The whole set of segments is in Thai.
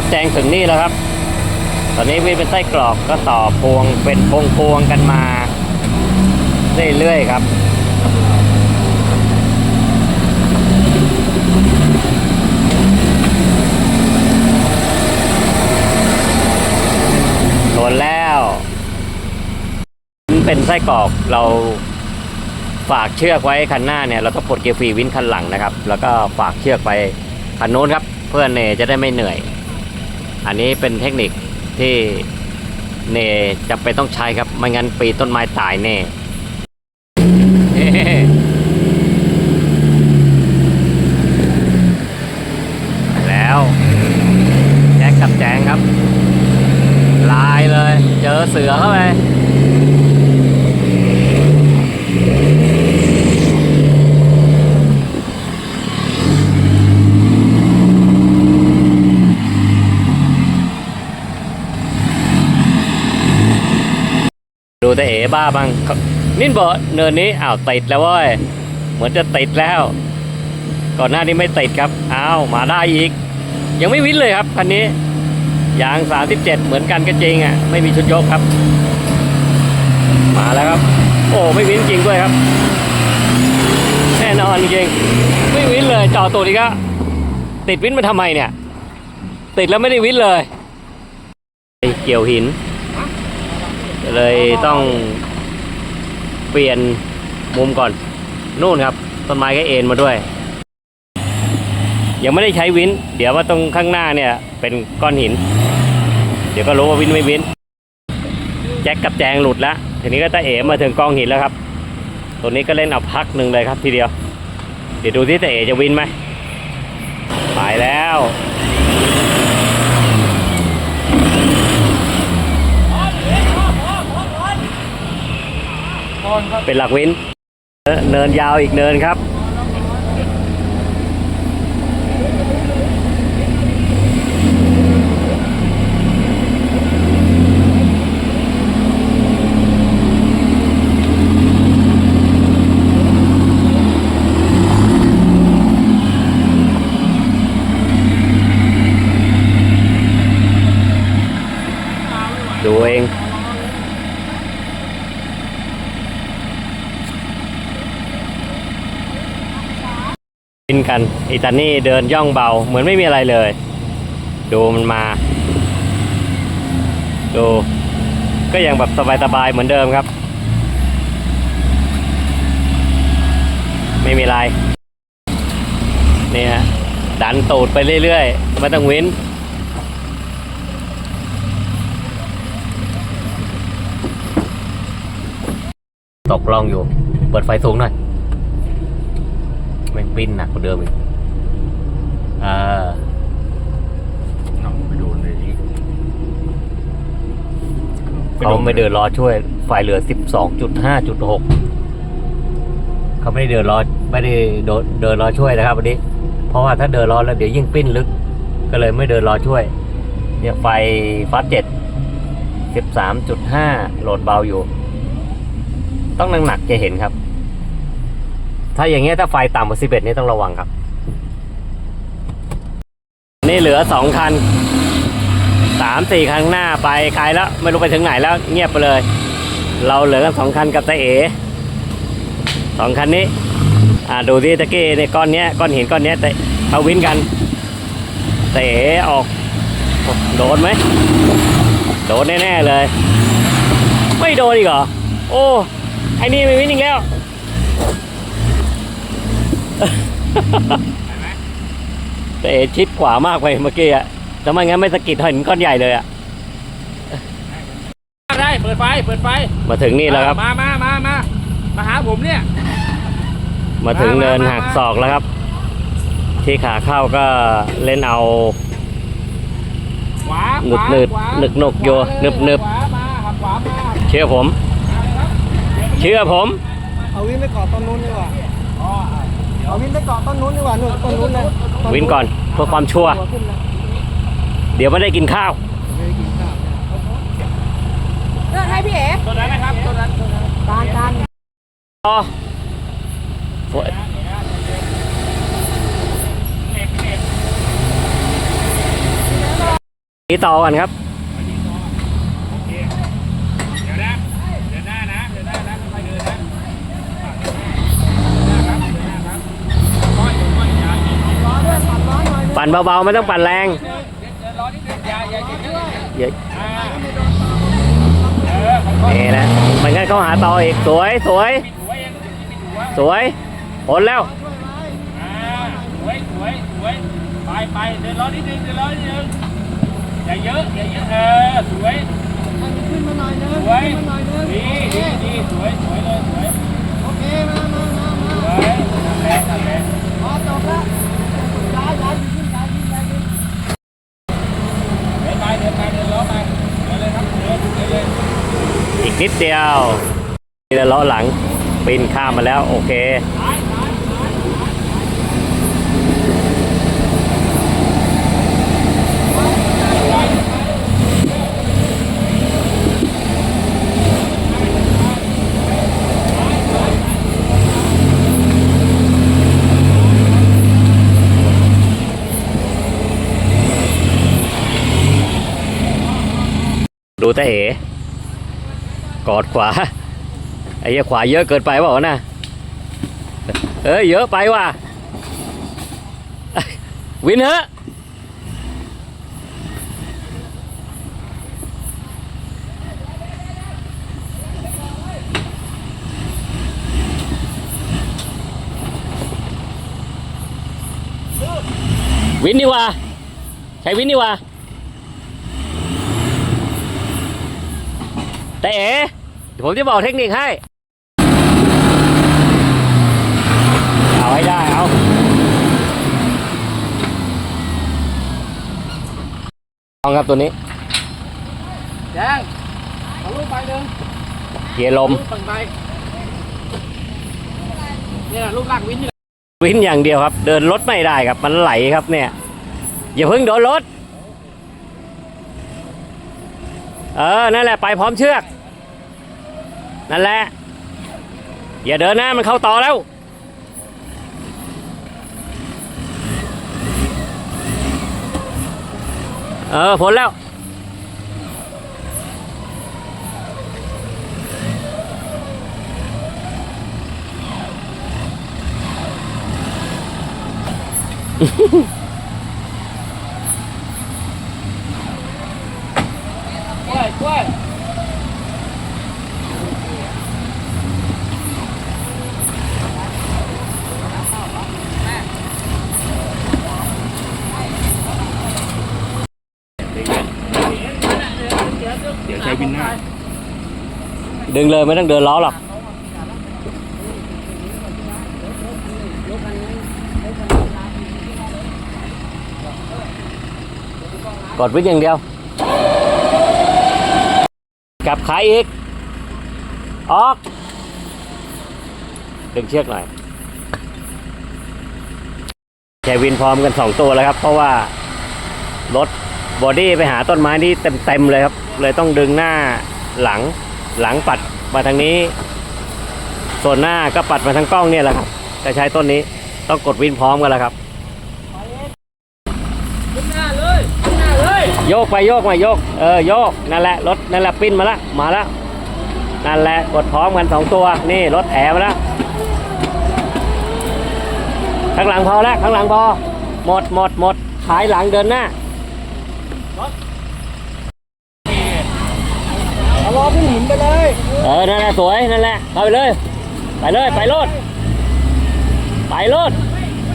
กับแจงถึงนี่แล้วครับ ตอนนี้วิ่งเป็นไส้กรอกก็ต่อพวงเป็นพวงพวงกันมา เรื่อยๆครับโดนแล้ว เป็นไส้กรอกเราฝากเชือกไว้คันหน้าเนี่ยเราต้องปลดเกียร์ฟรีวินคันหลังนะครับ แล้วก็ฝากเชือกไปคันโน้นครับ เพื่อนเนจะได้ไม่เหนื่อย อันนี้เป็นเทคนิคที่เนจะไปต้องใช้ครับ ไม่งั้นปีต้นไม้ตายแน่แล้วแจ็คกับแจงครับ ลายเลย เจอเสือเข้าไป ดูแต่เอ๋บ้าบ้างนิ่นบอกเนินนี้อ้าวติดแล้วเว้ยเหมือนจะติดแล้ว ก่อนหน้านี้ไม่ติดครับอ้าวมาได้อีก ยังไม่วินเลยครับคันนี้ยาง 37 เหมือนกันก็จริงอะไม่มีชุดยกครับ มาแล้วครับ โอ้ไม่วินจริงด้วยครับ แน่นอนจริงไม่วินเลยจอดตัวนี้ก็ติดวินมาทำไมเนี่ย ติดแล้วไม่ได้วินเลยเกี่ยวหิน เลยต้องเปลี่ยนมุมก่อน นู่นครับ ต้นไม้ก็เอ็นมาด้วย ยังไม่ได้ใช้วินเดี๋ยวว่าตรงข้างหน้าเนี่ย เป็นก้อนหิน เดี๋ยวก็รู้ว่าวินไม่วินแจ็คกับแจงหลุดแล้วทีนี้ก็ตะเอ๋มาถึงกองหินแล้วครับ ตัวนี้ก็เล่นเอาพักหนึ่งเลยครับทีเดียว เดี๋ยวดูที่ตะเอ๋จะวินไหมไปแล้ว เป็นหลักวิน เนินยาวอีกเนินครับินกันอิตานี่เดินย่องเบา เหมือนไม่มีอะไรเลย ดูมันมา ดู ก็ยังแบบสบายๆเหมือนเดิมครับ ไม่มีอะไรนี่ฮะดันตูดไปเรื่อยๆไม่ต้องว้นตกลองอยู่ เปิดไฟสูงหน่อย ปิ้นหนักกว่าเดิมอีกอ่าเอาไปโดนเลยนี่เขาไม่เดินรอช่วยไฟเหลือสิบสองจุดห้าจุดหกเขาไม่ได้เดินรอไม่ได้โดนเดินรอช่วยนะครับวันนี้ เพราะว่าถ้าเดินรอแล้วเดี๋ยวยิ่งปิ้นลึก ก็เลยไม่เดินรอช่วย เนี่ยไฟฟัสเจ็ดสิบสามจุดห้าโหลดเบาอยู่ ต้องหนักๆจะเห็นครับ ถ้าอย่างเงี้ยถ้าไฟต่ำกว่าสิบเอ็ดนี่ต้องระวังครับ นี่เหลือสองคันสามสี่คันหน้าไปไกลแล้ว ไม่รู้ไปถึงไหนแล้ว เงียบไปเลย เราเหลือกันสองคันกับตาเอสองคันนี้ อ่าดูที่ตะกี้ในก้อนเนี้ยก้อนหินก้อนเนี้ยแต่เขาวินกันเตาเอออก โดนไหมโดนแน่ๆเลย ไม่โดนอีกเหรอ โอ้ไอ้นี่ไม่วินอีกแล้ว แต่เอชิดขวามากไปเมื่อกี้อะแต่ไม่งั้นไม่สะกิดหินก้อนใหญ่เลยอะได้เปิดไฟเปิดไฟมาถึงนี่แล้วครับ มามามามามาหาผมเนี่ย มาถึงมาเนินมาหักมาศอกแล้วครับ ที่ขาเข้าก็เล่นเอาขวาหนึบหนึบขวาหนึกหนกโยขวาหนึบหนึบขวามาหักขวามาเชื่อผม เชื่อผม เอาวินไปเกาะต้นนู้นดีกว่า เอาวินไปเกาะต้นนู้นดีกว่านู่นต้นนู้นเลยต้วินก่อนเพื่อความชัวร์ตัวขึ้นแล้วเดี๋ยวไม่ได้กินข้าวไม่ได้กินข้าวเลือกให้พี่เอ๋ตัวนั้นนะครับตัวนั้นตัวนั้นการการอ๋อนี่ต่อกันครับ โอเคเดี๋ยวนะเดินหน้านะเดินหน้านะค่อยๆเดินนะเดินหน้าครับเดินหน้าครับค่อยๆค่อยๆอย่าอย่าอย่า ล้อด้วยปัดล้อหน่อย ปั่นเบาๆไม่ต้องปั่นแรงเดินเดินรอนิดนึงอย่าอย่าอย่าอย่าอย่าเดี๋ยวอ่าเออค่อยๆนี่นะมันงั้นเขาหาต่ออีกสวยสวยปิดหัวเองปิดหัวสวยผลแล้วอ่าสวยสวยสวยไปไปเดินรอนิดนึงเดินรอนิดนึงอย่าเยอะอย่าเยอะเออสวยให้มันขึ้นมาหน่อยนึงสวยขึ้นมาหน่อยนึงดีดีดีสวยสวยเลยสวยโอเคมามามามาสวยนั่นแหละนั่นแหละพอจบแล้วย้ายย้ายขึ้นย้ายขึ้นย้ายขึ้น เดินไปเดินไปเดินล้อไปเดินเลยครับเดินเดินเลย อีก นิดเดียวนี่แหละล้อหลังปีนข้ามมาแล้วโอเคดูแต่เอ๋ กอดขวา ไอ้ยขวาเยอะเกินไปเปล่านะเอ้ยเยอะไปว่ะ วินเถอะวินดีกว่า ใช้วินดีกว่าแต่เอ๋ เดี๋ยวผมจะบอกเทคนิคให้ เอาให้ได้เอาลองครับตัวนี้แดงเอาลูกไปหนึ่งเกียร์ลม ลูกฝั่งไปเนี่ยลูกลากวินนี่วินอย่างเดียวครับ เดินรถไม่ได้ครับ มันไหลครับเนี่ย อย่าเพิ่งโดนรถ เออ นั่นแหละ ไปพร้อมเชือก นั่นแหละ อย่าเดินน้ามันเข้าต่อแล้ว เออผลแล้วกล้วยกล้วย เดี๋ยว ใช้วินหน้าดึงเลยไม่ต้องเดินล้อหรอกกดวิทย์อย่างเดียว กลับขาอีก ออก ดึงเชือกหน่อยแควินพร้อมกันสองตัวแล้วครับ เพราะว่า รถบอดี้ไปหาต้นไม้ที่เต็มๆเลยครับ เลยต้องดึงหน้าหลังหลังปัดมาทางนี้ ส่วนหน้าก็ปัดมาทางกล้องเนี่ยแหละครับจะใช้ต้นนี้ต้องกดวินพร้อมกันแล้วครับขึ้นหน้าเลยขึ้นหน้าเลยโยกไปโยกมาโยกเออโยกนั่นแหละรถนั่นแหละปิ้นมาละมาแล้วนั่นแหละกดพร้อมกันสองตัวนี่รถแถมาแล้วข้างหลังพอแล้วข้างหลังพอหมดหมดหมดท้ายหลังเดินหน้าเอา ล้อขึ้นหินไปเลย เออ นั่นแหละสวย นั่นแหละเข้าไปเลย ไปเลย ไปรถไปรถ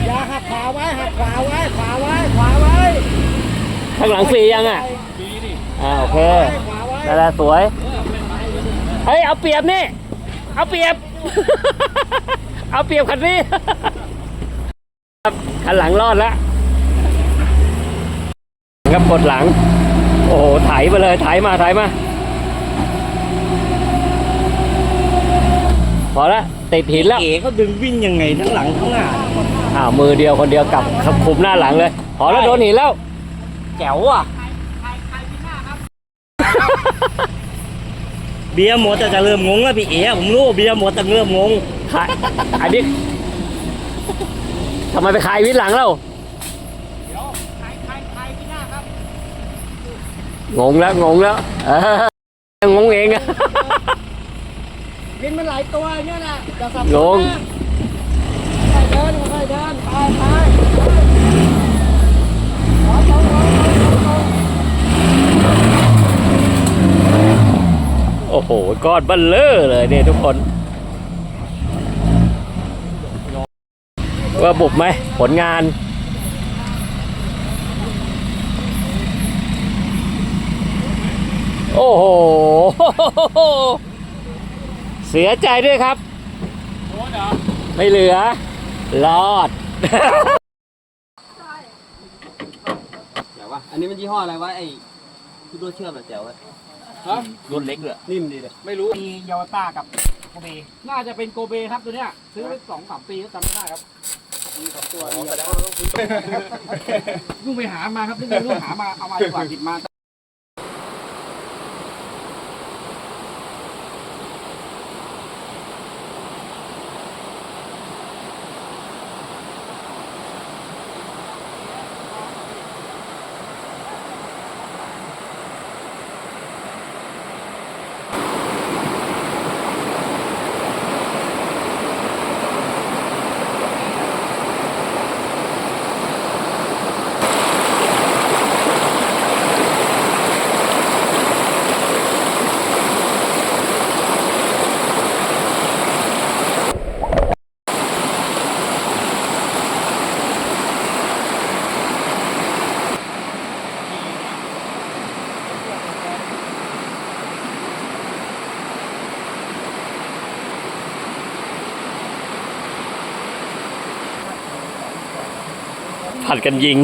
อย่าหักขวาไว้หักขวาไว้ ขวาไว้ ขวาไว้ข้างหลังฟรียังอะดีดิอ่าโอเคขวาไว้นั่นแหละสวย เฮ้ย เอาเปรียบนี่ เอาเปรียบ เอาเปรียบคันนี้ครับคันหลังรอดแล้วครับกดหลัง โอ้โห ไถมาเลย ไถมา ไถมา พอละติดหินแล้ว เอ๋เขาดึงวิ่งยังไงทั้งหลังทั้งหน้า อ้าวมือเดียวคนเดียวกลับขับคุมหน้าหลังเลย พอแล้วโดนหินแล้ว แจ๋วอะ เบียร์หมดแต่จะเริ่มงงแล้วพี่เอ๋ผมรู้ว่าเบียร์หมดแต่เริ่มงง ขายอันนี้ทำไมไปขายวินหลังเราเดี๋ยวใครใครใครที่หน้าครับงงแล้วงงแล้วเอองงเองอะ วินมันหลายตัวเนี่ยนะจะสับงงค่อยเดินค่อยเดินไปไปขอตรงขอตรงขอตรงโอ้โหก้อนเบัลเลอร์เลยเนี่ยทุกคน ว่าบุบไหม ผลงาน โอ้โห เสียใจด้วยครับโอ้เหรอไม่เหลือ รอด เดี๋ยววะอันนี้มันยี่ห้ออะไรวะไอ้ที่ตัวเชื่อมอะแจ๋วอะฮะรุ่นเล็กเลยนิ่มดีเลยไม่รู้มีเยาวต้ากับโกเบ น่าจะเป็นโกเบครับตัวเนี้ย ซื้อไปสองสามปีแล้วจำไม่ได้ครับตัวนี้แสดงว่าต้องซื้อลูกไปหามาครับนี่เป็นลูกหามา เอามาดีกว่ากินมา ผัดกันยิง